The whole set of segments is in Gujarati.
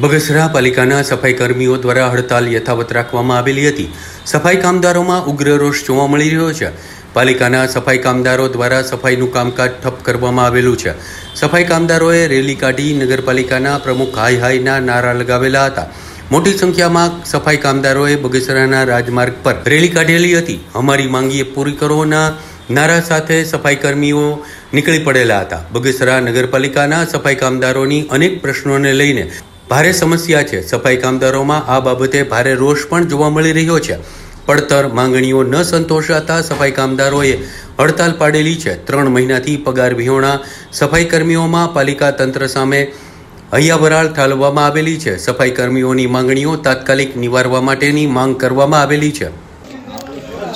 બગસરા પાલિકાના સફાઈ કર્મીઓ દ્વારા હડતાલ યથાવત રાખવામાં આવેલી હતી. સફાઈ કામદારોમાં ઉગ્ર રોષ જોવા મળી રહ્યો છે. પાલિકાના સફાઈ કામદારો દ્વારા સફાઈનું કામકાજ ઠપ કરવામાં આવેલું છે. સફાઈ કામદારોએ રેલી કાઢી નગરપાલિકાના પ્રમુખ હાઈ હાઈના નારા લગાવેલા હતા. મોટી સંખ્યામાં સફાઈ કામદારોએ બગસરાના રાજમાર્ગ પર રેલી કાઢેલી હતી. અમારી માંગીએ પૂરી કરોના નારા સાથે સફાઈ કર્મીઓ નીકળી પડેલા હતા. બગસરા નગરપાલિકાના સફાઈ કામદારોની અનેક પ્રશ્નોને લઈને ભારે સમસ્યા છે. સફાઈ કામદારોમાં આ બાબતે ભારે રોષ પણ જોવા મળી રહ્યો છે. પડતર માંગણીઓ ન સંતોષાતા સફાઈ કામદારોએ હડતાલ પાડેલી છે. ત્રણ મહિનાથી પગાર વિહોણા સફાઈ કર્મીઓમાં પાલિકા તંત્ર સામે હૈયાવરાળ ઠાલવવામાં આવેલી છે. સફાઈ કર્મીઓની માંગણીઓ તાત્કાલિક નિવારવા માટેની માંગ કરવામાં આવેલી છે.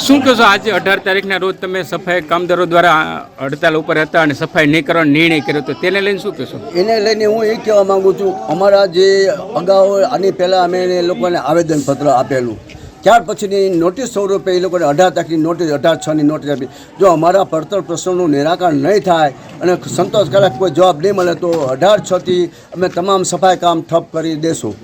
શું કહેશો આજે અઢાર તારીખના રોજ તમે સફાઈ કામદારો દ્વારા હડતાલ ઉપર હતા અને સફાઈ નહીં કરવાનો નિર્ણય કર્યો તો તેને લઈને શું કહેશો? એને લઈને હું એ કહેવા માગું છું અમારા જે અગાઉ આની પહેલાં અમે એ લોકોને આવેદનપત્ર આપેલું. ત્યાર પછીની નોટિસ સ્વરૂપે એ લોકોને અઢાર તારીખની નોટિસ અઢાર છની નોટિસ આપી. જો અમારા પડતર પ્રશ્નોનું નિરાકરણ નહીં થાય અને સંતોષકારક કોઈ જવાબ નહીં મળે તો અઢાર છથી અમે તમામ સફાઈ કામ ઠપ કરી દેશું.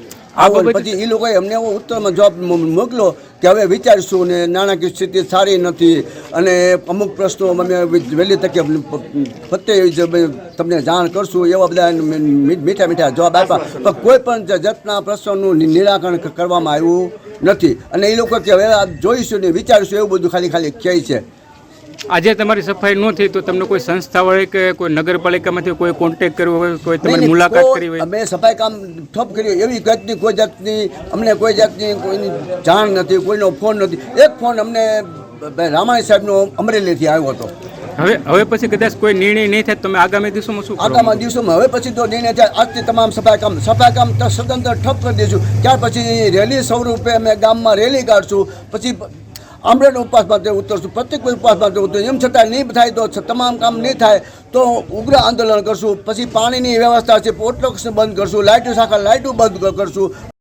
આ પછી એ લોકોએ અમને ઉત્તરમાં જવાબ મોકલો કે હવે વિચારીશું ને નાણાકીય સ્થિતિ સારી નથી. અને અમુક પ્રશ્નો અમે વહેલી તકે ફતે તમને જાણ કરશું એવા બધા મીઠા મીઠા જવાબ આપ્યા. પણ કોઈ પણ જતના પ્રશ્નોનું નિરાકરણ કરવામાં આવ્યું નથી. અને એ લોકો કે હવે જોઈશું ને વિચારીશું, એવું બધું ખાલી ખાલી કહે છે. આજે તમારી સફાઈ ન થઈ તો તમને કોઈ સંસ્થા વડે કે કોઈ નગરપાલિકામાંથી કોઈ કોન્ટેક્ટ કર્યો હોય કોઈ તમારી મુલાકાત કરી હોય? અમે સફાઈ કામ ઠપ કર્યું. એવી જાતની કોઈ જાતની અમને કોઈ જાતની કોઈની જાણ નથી કોઈનો ફોન નથી. એક ફોન અમને રામાણી સાહેબનો અમરેલીથી આવ્યો હતો. હવે હવે પછી કદાચ કોઈ નિર્ણય નહીં થાય તમે આગામી દિવસોમાં શું આગામી દિવસોમાં હવે પછી તો નિર્ણય થાય. આજથી તમામ સફાઈ કામ સફાઈ કામ સ્વતંત્ર ઠપ કરી દઈશું ત્યાર પછી રેલી સ્વરૂપે અમે ગામમાં રેલી કાઢશું. પછી આમરેડ ઉપવાસ માટે ઉતરશું પ્રત્યેક ઉપવાસ માટે ઉતરશું. એમ છતાં નહીં થાય તો તમામ કામ નહીં થાય તો ઉગ્ર આંદોલન કરશું. પછી પાણીની વ્યવસ્થા છે, પોર્ટ બંધ કરશું, લાઇટો શાખા, લાઇટો બંધ કરશું.